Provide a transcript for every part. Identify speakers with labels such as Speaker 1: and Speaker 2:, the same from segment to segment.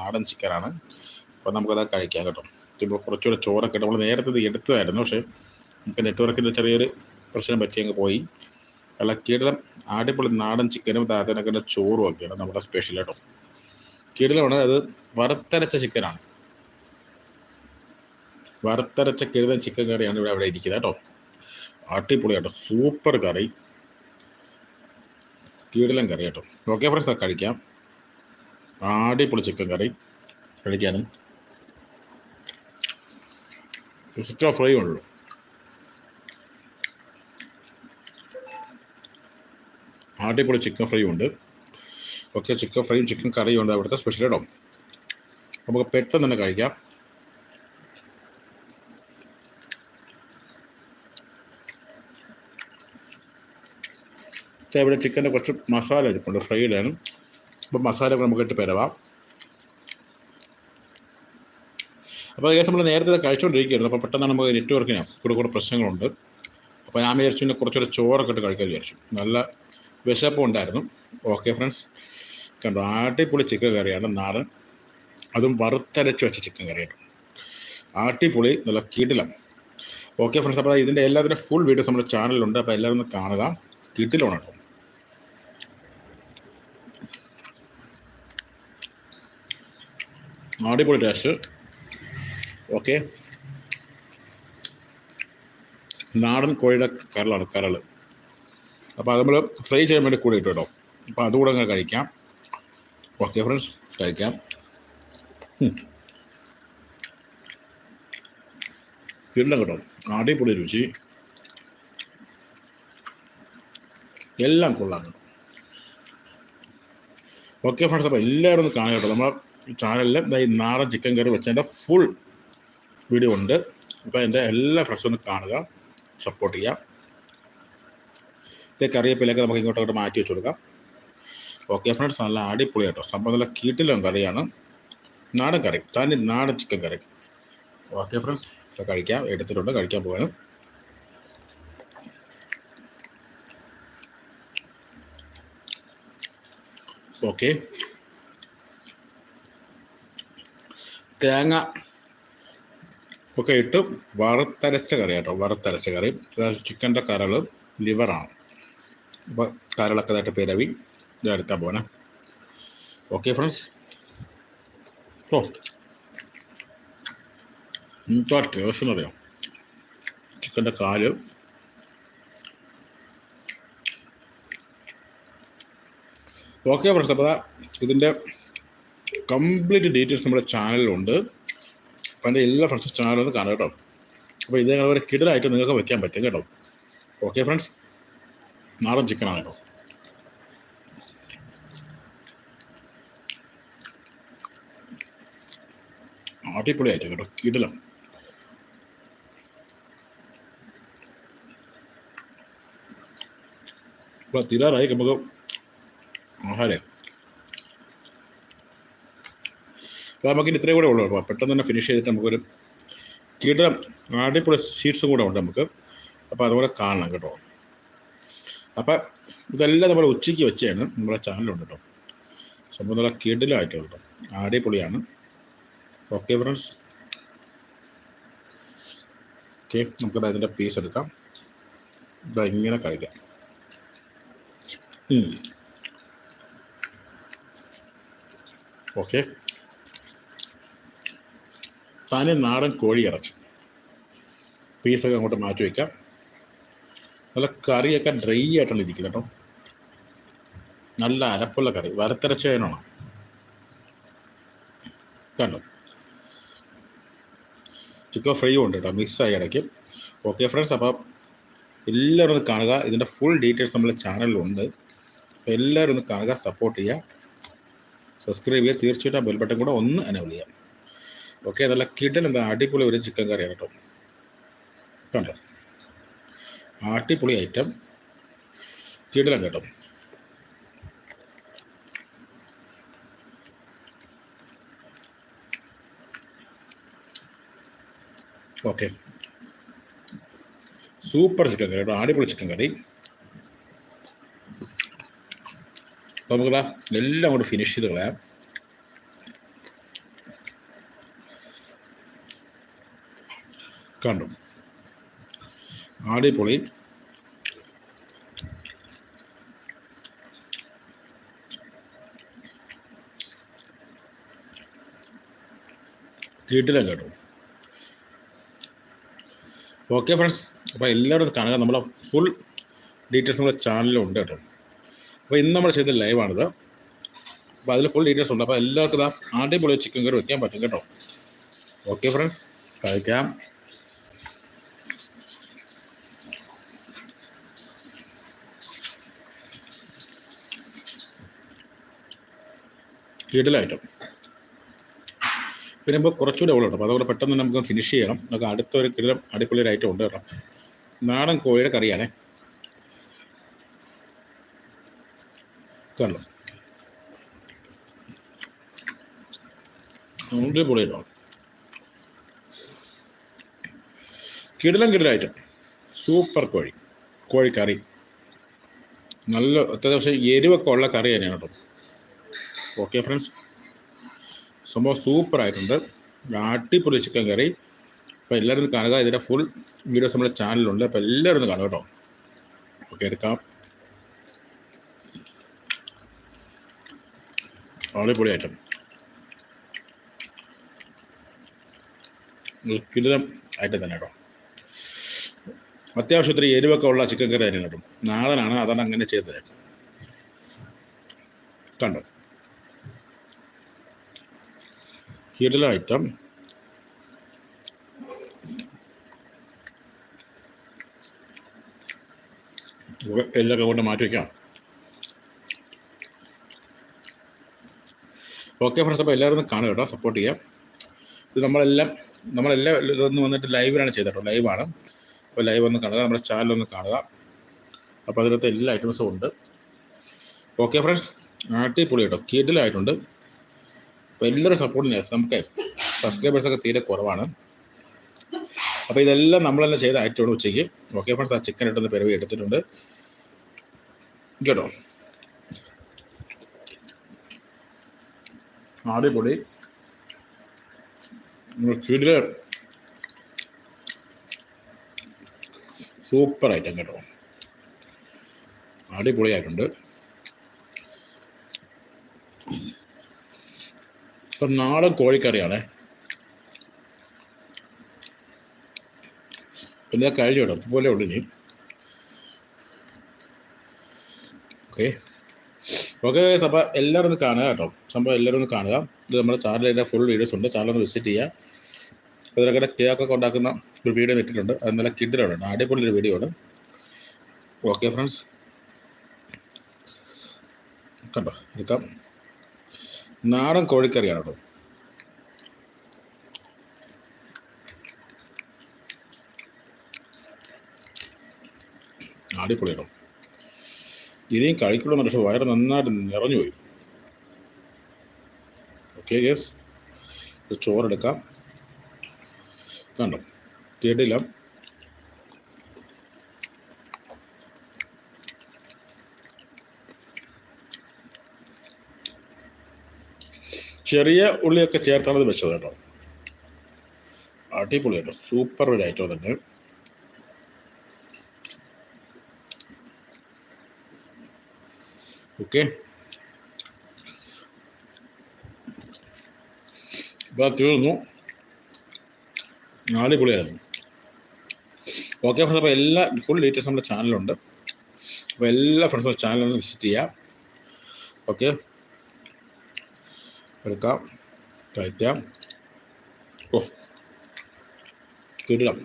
Speaker 1: നാടൻ ചിക്കനാണ്. അപ്പോൾ നമുക്കത് കഴിക്കാം കേട്ടോ. ഇപ്പോൾ കുറച്ചുകൂടെ ചോറൊക്കെ നമ്മൾ നേരത്തെ ഇത് എടുത്തതായിരുന്നു. പക്ഷേ നമുക്ക് നെറ്റ്വർക്കിന്റെ ചെറിയൊരു പ്രശ്നം പറ്റി അങ്ങ് പോയി. അല്ല കീടലം ആടിപ്പൊളി നാടൻ ചിക്കനും താത്തനക്കിന്റെ ചോറും ഒക്കെയാണ് നമ്മുടെ സ്പെഷ്യൽ കേട്ടോ കീടലമാണ് അത് വറുത്തരച്ച ചിക്കനാണ്. വറുത്തരച്ച കിഴതൻ ചിക്കൻ കറിയാണ് ഇവിടെ അവിടെ ഇരിക്കുന്നത് കേട്ടോ. അടിപൊളി കേട്ടോ സൂപ്പർ കറി. കീടലൻ കറി കേട്ടോ. ഓക്കെ ഫ്രണ്ട്സ് കഴിക്കാം. അടിപൊളി ചിക്കൻ കറി. കഴിക്കാനും. ചിക്കൻ ഫ്രൈ ഉള്ളൂ. അടിപൊളി ചിക്കൻ ഫ്രൈ ഉണ്ട്. ഓക്കെ ചിക്കൻ ഫ്രൈയും ചിക്കൻ കറിയും ഉണ്ട് അവിടുത്തെ സ്പെഷ്യൽ ഇടം. നമുക്ക് പെട്ടെന്ന് തന്നെ കഴിക്കാം. ഇവിടെ ചിക്കന്റെ കുറച്ച് മസാല ഇരിപ്പുണ്ട് ഫ്രൈഡാണ് അപ്പോൾ മസാല നമുക്ക് ഇട്ട് പെരവാം. അപ്പോൾ ഏകദേശം നമ്മൾ നേരത്തെ കഴിച്ചുകൊണ്ടിരിക്കുകയായിരുന്നു അപ്പോൾ പെട്ടെന്ന് നമുക്ക് നെറ്റ്വർക്കിന് കൂടെ കൂടെ പ്രശ്നങ്ങളുണ്ട്. അപ്പോൾ ഞാൻ വിചാരിച്ചു പിന്നെ കുറച്ചുകൂടെ ചോറൊക്കെ ഇട്ട് കഴിക്കാൻ വിചാരിച്ചു. നല്ല വിശപ്പം ഉണ്ടായിരുന്നു. ഓക്കെ ഫ്രണ്ട്സ് കണ്ടോ ആട്ടിപ്പൊളി ചിക്കൻ കറിയാണ് നാടൻ. അതും വറുത്തരച്ച് വെച്ച ചിക്കൻ കറിയാണ്. ആട്ടിപ്പൊളി നല്ല കിടിലം. ഓക്കെ ഫ്രണ്ട്സ് അപ്പോൾ ഇതിന്റെ എല്ലാത്തിന്റെ ഫുൾ വീഡിയോസ് നമ്മുടെ ചാനലിലുണ്ട് അപ്പോൾ എല്ലാവരും ഒന്ന് കാണുക. കിടിലാണ് കേട്ടോ. അടിപൊളി ടേസ്റ്റ് ഓക്കെ നാടൻ കോഴിയുടെ കരളാണ് കരൾ അപ്പോൾ അത് നമ്മൾ ഫ്രൈ ചെയ്യാൻ വേണ്ടി കൂടെ ഇട്ടു കേട്ടോ. അപ്പോൾ അതുകൂടെ അങ്ങനെ കഴിക്കാം. ഓക്കെ ഫ്രണ്ട്സ് കഴിക്കാം. കിടലം കേട്ടോ അടിപൊളി രുചി. എല്ലാം കൊള്ളാം കേട്ടോ. ഓക്കെ ഫ്രണ്ട്സ് അപ്പോൾ എല്ലാവരും ഒന്ന് കാണുക കേട്ടോ. നമ്മളെ ചാനലിൽ ഈ നാടൻ ചിക്കൻ കറി വെച്ചതിന്റെ ഫുൾ വീഡിയോ ഉണ്ട്. അപ്പോൾ എന്റെ എല്ലാ ഫ്രണ്ട്സും ഒന്ന് കാണുക സപ്പോർട്ട് ചെയ്യാം. ഇതേ കറിയപ്പിലേക്ക് നമുക്ക് ഇങ്ങോട്ടോട്ട് മാറ്റി വെച്ച് കൊടുക്കാം ഓക്കെ ഫ്രണ്ട്സ് നല്ല അടിപൊളി കേട്ടോ. സംഭവം നല്ല കീട്ടിലും കറിയാണ്. നാടൻ കറി തനി നാടൻ ചിക്കൻ കറി ഓക്കെ ഫ്രണ്ട്സ് കഴിക്കാം. എടുത്തിട്ടുണ്ട് കഴിക്കാൻ പോകാനും ഓക്കെ തേങ്ങ ഒക്കെ ഇട്ട് വറുത്തരച്ച കറി കേട്ടോ വറുത്തരച്ച കറി. ചിക്കന്റെ കരൾ ലിവറാണ്. അപ്പോൾ കരളൊക്കെ ഇതായിട്ട് പിരവി ഇതെടുത്താൽ പോകണേ ഓക്കെ ഫ്രണ്ട്സ്. ഓ. എന്താ ടേസ്റ്റ് അറിയാം? ചിക്കന്റെ കാൽ. ഓക്കെ ഫ്രണ്ട്സ് അപ്പോൾ ഇതിന്റെ കംപ്ലീറ്റ് ഡീറ്റെയിൽസ് നമ്മുടെ ചാനലിലുണ്ട്. അപ്പോൾ എന്റെ എല്ലാ ഫ്രണ്ട്സും ചാനലൊന്ന് കാണാം കേട്ടോ. അപ്പോൾ ഇതേ ഒരു കിടലായിട്ട് നിങ്ങൾക്ക് വയ്ക്കാൻ പറ്റും കേട്ടോ. ഓക്കെ ഫ്രണ്ട്സ് നാടൻ ചിക്കനാണ് കേട്ടോ. അടിപൊളിയായിട്ട് കേട്ടോ കിടലം. അപ്പോൾ തീരാറായി നമുക്ക് ആഹാരം. അപ്പോൾ നമുക്കിനി ഇത്രയും കൂടെ ഉള്ളൂ അപ്പോൾ പെട്ടെന്ന് തന്നെ ഫിനിഷ് ചെയ്തിട്ട് നമുക്കൊരു കീട്ടം അടിപൊളി സീറ്റ്സും കൂടെ ഉണ്ട് നമുക്ക്. അപ്പോൾ അതുപോലെ കാണണം കേട്ടോ. അപ്പം ഇതെല്ലാം നമ്മൾ ഉച്ചയ്ക്ക് വെച്ചാണ് നമ്മുടെ ചാനലുണ്ട് കേട്ടോ. സംഭവം നല്ല കിടിലായിട്ട് കേട്ടോ. അടിപൊളിയാണ്. ഓക്കെ ഫ്രണ്ട്സ് ഓക്കെ നമുക്കത് അതിന്റെ പീസ് എടുക്കാം. ഇതാ ഇങ്ങനെ കഴിക്കാം ഓക്കെ തനി നാടൻ കോഴി ഇറച്ചി. പീസൊക്കെ അങ്ങോട്ട് മാറ്റി വയ്ക്കാം നല്ല കറിയൊക്കെ ഡ്രൈ ആയിട്ടാണ് ഇരിക്കുന്നത് കേട്ടോ. നല്ല അരപ്പുള്ള കറി. വരത്തരച്ചതിനാണ് കണ്ടോ? ചിക്കൻ ഫ്രൈയും ഉണ്ട് കേട്ടോ. മിക്സായി ഇടയ്ക്ക്. ഓക്കെ ഫ്രണ്ട്സ് അപ്പോൾ എല്ലാവരും ഒന്ന് കാണുക. ഇതിന്റെ ഫുൾ ഡീറ്റെയിൽസ് നമ്മുടെ ചാനലിലുണ്ട് എല്ലാവരും ഒന്ന് കാണുക സപ്പോർട്ട് ചെയ്യുക. സബ്സ്ക്രൈബ് ചെയ്യുക. തീർച്ചയായിട്ടും ആ ബെൽബട്ടൺ കൂടെ ഒന്ന് എനേബിൾ ചെയ്യാം ഓക്കെ നല്ല കിടൻ എന്താ അടിപൊളി ഒരു ചിക്കൻ കറിയാണ് കേട്ടോ. കണ്ടോ? അടിപൊളി ഐറ്റം കിടലം കേട്ടോ. ഓക്കെ. സൂപ്പർ ചിക്കൻ കറി കേട്ടോ അടിപൊളി ചിക്കൻ കറി. നമുക്കിതാ എല്ലാം കൂടെ ഫിനിഷ് ചെയ്ത് കളയാം. കണ്ടു. ആടിപ്പൊളി തീട്ടിലാണ് കേട്ടോ. ഓക്കെ ഫ്രണ്ട്സ് അപ്പോൾ എല്ലാവരും കാണുക. നമ്മളെ ഫുൾ ഡീറ്റെയിൽസ് നമ്മുടെ ചാനലിലും ഉണ്ട് കേട്ടോ. അപ്പോൾ ഇന്ന് നമ്മൾ ചെയ്ത ലൈവാണിത് അപ്പോൾ അതിൽ ഫുൾ ഡീറ്റെയിൽസ് ഉണ്ട്. അപ്പോൾ എല്ലാവർക്കും ഇതാ പൊളി ചിക്കൻ കറി വയ്ക്കാൻ പറ്റും കേട്ടോ. ഓക്കെ ഫ്രണ്ട്സ് കഴിക്കാം. കിടലായിട്ടും. പിന്നെ ഇപ്പോൾ കുറച്ചുകൂടെ ഉള്ളൂ അപ്പോൾ അതുകൊണ്ട് പെട്ടെന്ന് നമുക്ക് ഫിനിഷ് ചെയ്യണം. നമുക്ക് അടുത്തൊരു കിടലം അടിപൊളി ഒരു ഐറ്റം ഉണ്ട് കേട്ടോ. നാടൻ കോഴിയുടെ കറിയാണേ. കണ്ടു? അടിപൊളി കേട്ടോ. കിടിലം കിടിലായിട്ട്. സൂപ്പർ കോഴി. കോഴിക്കറി. നല്ല അത്യാവശ്യം എരിവൊക്കെ ഉള്ള കറി തന്നെയാണ് കേട്ടോ. ഓക്കെ ഫ്രണ്ട്സ് സംഭവം സൂപ്പറായിട്ടുണ്ട് അടിപൊളി ചിക്കൻ കറി അപ്പോൾ എല്ലാവരും കാണുക. ഇതിന്റെ ഫുൾ വീഡിയോസ് നമ്മുടെ ചാനലിലുണ്ട് അപ്പോൾ എല്ലാവരും കാണുക കേട്ടോ. ഓക്കെ എടുക്കാം. അടിപൊളി ഐറ്റം കിടിലം ഐറ്റം തന്നെ കേട്ടോ. അത്യാവശ്യം ഒത്തിരി എരിവൊക്കെ ഉള്ള ചിക്കൻ കറി തന്നെ കേട്ടോ. നാടനാണ്. അതാണ് അങ്ങനെ ചെയ്തത്. കണ്ടോ? കിടില ഐറ്റം എല്ലൊക്കെ കൊണ്ട് മാറ്റി വയ്ക്കാം ഓക്കെ ഫ്രണ്ട്സ് അപ്പോൾ എല്ലാവരും കാണുക കേട്ടോ സപ്പോർട്ട് ചെയ്യാം ഇത് നമ്മളെല്ലാം നമ്മളെല്ലാം ഇതൊന്ന് വന്നിട്ട് ലൈവിലാണ് ചെയ്തിട്ടോ ലൈവാണ് അപ്പോൾ ലൈവ് ഒന്ന് കാണുക നമ്മുടെ ചാനൽ ഒന്ന് കാണുക. അപ്പോൾ അതിനകത്ത് എല്ലാ ഐറ്റംസും ഉണ്ട്. ഓക്കെ ഫ്രണ്ട്സ് ആട്ടിപ്പൊളി കേട്ടോ. കിടിലായിട്ടുണ്ട് അപ്പോൾ എല്ലാവരും സപ്പോർട്ട് ചെയ്യാം നമുക്ക് സബ്സ്ക്രൈബേഴ്സൊക്കെ തീരെ കുറവാണ്. അപ്പോൾ ഇതെല്ലാം നമ്മൾ തന്നെ ചെയ്ത ഐറ്റമാണ് ഉച്ചയ്ക്ക്. ഓക്കെ ഫ്രണ്ട്സ് ആ ചിക്കൻ ഇട്ടുന്ന പിറവി എടുത്തിട്ടുണ്ട്. കേട്ടോ ആടിപൊടി കിടില സൂപ്പർ ഐറ്റം കേട്ടോ. അടിപൊളിയായിട്ടുണ്ട്. ഇപ്പം നാടൻ കോഴിക്കറിയാണ്. പിന്നെ കഴിഞ്ഞു കേട്ടോ പോലെ ഉള്ളു ഇനി. ഓക്കെ. ഓക്കെ അപ്പോൾ എല്ലാവരും ഒന്ന് കാണുക കേട്ടോ. സംഭവം എല്ലാവരും ഒന്ന് കാണുക. ഇത് നമ്മുടെ ചാനലിന്റെ ഫുൾ വീഡിയോസ് ഉണ്ട്. ചാനൽ ഒന്ന് വിസിറ്റ് ചെയ്യുക. അതിലൊക്കെ കേക്കൊക്കെ ഉണ്ടാക്കുന്ന ഒരു വീഡിയോ ഇട്ടിട്ടുണ്ട്. അത് നല്ല കിഡിലാണ് അടിപൊളി ഒരു വീഡിയോ ആണ്. ഓക്കെ ഫ്രണ്ട്സ് കണ്ടോ? എടുക്കാം. നാടൻ കോഴിക്കറിയാണ്? കേട്ടോ അടിപൊളി ഇനിയും കഴിക്കുള്ളൂ പക്ഷെ വയറ് നന്നായിട്ട് നിറഞ്ഞു പോയി. ഓക്കെ യെസ് ചോറെടുക്കാം കണ്ടോ? കിടില ചെറിയ ഉള്ളിയൊക്കെ ചേർത്താണ് ഇത് വെച്ചത് കേട്ടോ. അടിപൊളി കേട്ടോ സൂപ്പർ ഒരു ഐറ്റം തന്നെ ഓക്കെ ഇപ്പോൾ തീർന്നു. അടിപൊളിയായിരുന്നു. ഓക്കെ ഫ്രണ്ട്സ് അപ്പോൾ എല്ലാ ഫുൾ ഡീറ്റെയിൽസ് നമ്മുടെ ചാനലുണ്ട് അപ്പോൾ എല്ലാ ഫ്രണ്ട്സും ചാനലൊന്ന് വിസിറ്റ് ചെയ്യാം. ഓക്കെ എടുക്കാം. കയറ്റാം. ഓ കിടിലം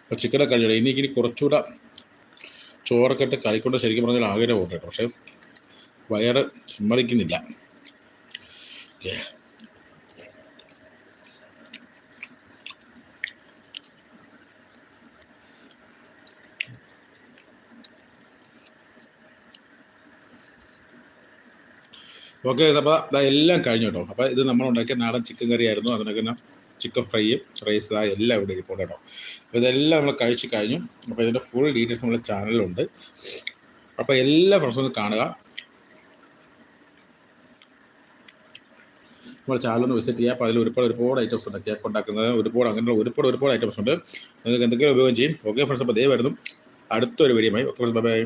Speaker 1: അപ്പോൾ ചിക്കനൊക്കെ കഴിഞ്ഞില്ല? ഇനി ഇനി കുറച്ചുകൂടെ ചോറൊക്കെ ഇട്ട് കഴിക്കൊണ്ട് ശരിക്കും പറഞ്ഞാൽ ആഗ്രഹമുണ്ട് പക്ഷേ വയറ് സമ്മതിക്കുന്നില്ല. ഓക്കെ ഓക്കെ അപ്പോൾ എല്ലാം കഴിഞ്ഞു കേട്ടോ. അപ്പോൾ ഇത് നമ്മൾ ഉണ്ടാക്കിയ നാടൻ ചിക്കൻ കറി ആയിരുന്നു. അതിനൊക്കെ ചിക്കൻ ഫ്രൈയും റൈസ് ആ എല്ലാം ഇവിടെ ഇരിപ്പുണ്ട് കേട്ടോ. അപ്പോൾ ഇതെല്ലാം നമ്മൾ കഴിച്ച് കഴിഞ്ഞു. അപ്പോൾ ഇതിന്റെ ഫുൾ ഡീറ്റെയിൽസ് നമ്മുടെ ചാനലിലുണ്ട് അപ്പോൾ എല്ലാ ഫ്രണ്ട്സും ഒന്ന് കാണുക. നമ്മുടെ ചാനലൊന്ന് വിസിറ്റ് ചെയ്യുക. അപ്പോൾ അതിൽ ഒരുപാട് ഒരുപാട് ഐറ്റംസ് ഉണ്ട്. കേക്ക് ഉണ്ടാക്കുന്നത് ഒരുപാട് അങ്ങനെയുള്ള ഒരുപാട് ഒരുപാട് ഐറ്റംസ് ഉണ്ട്. നിങ്ങൾക്ക് എന്തെങ്കിലും ഉപയോഗം ചെയ്യും. ഓക്കെ ഫ്രണ്ട്സ് അപ്പോൾ ദയവായിരുന്നു അടുത്തൊരു video okay friends bye bye